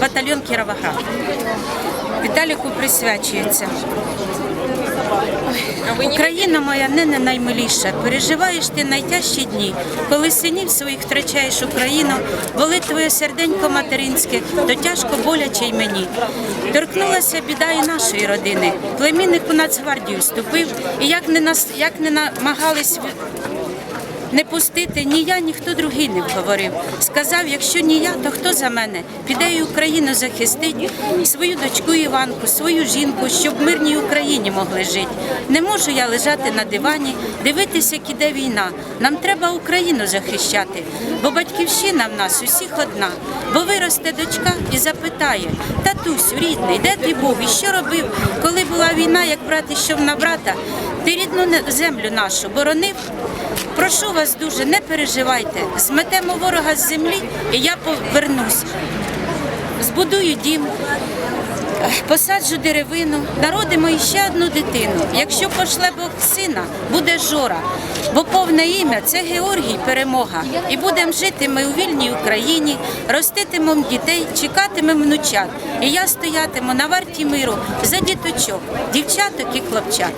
батальйон Кіровоград. Віталіку присвячується. Україна моя не, не наймиліша. Переживаєш ти найтяжчі дні, коли синів своїх втрачаєш Україну, болить твоє серденько материнське, то тяжко боляче й мені. Торкнулася біда і нашої родини. Племінник у Нацгвардію вступив, і як не нас, як не намагались не пустити ні я, ні хто другий не вговорив. Сказав, якщо ні я, то хто за мене? Піде і Україну захистить, свою дочку Іванку, свою жінку, щоб в мирній Україні могли жити. Не можу я лежати на дивані, дивитися, як іде війна. Нам треба Україну захищати, бо батьківщина в нас усіх одна. Бо виросте дочка і запитає: татусю, рідний, де ти був і що робив, коли була війна, як брат ішов на брата? Ти рідну землю нашу боронив. Прошу вас дуже, не переживайте. Зметемо ворога з землі, і я повернусь. Збудую дім, посаджу деревину, народимо іще одну дитину. Якщо пошле Бог сина, буде жора, бо повне ім'я це Георгій перемога. І будемо жити ми у вільній Україні, роститимемо дітей, чекатимемо внучат. І я стоятиму на варті миру за діточок, дівчаток і хлопчат.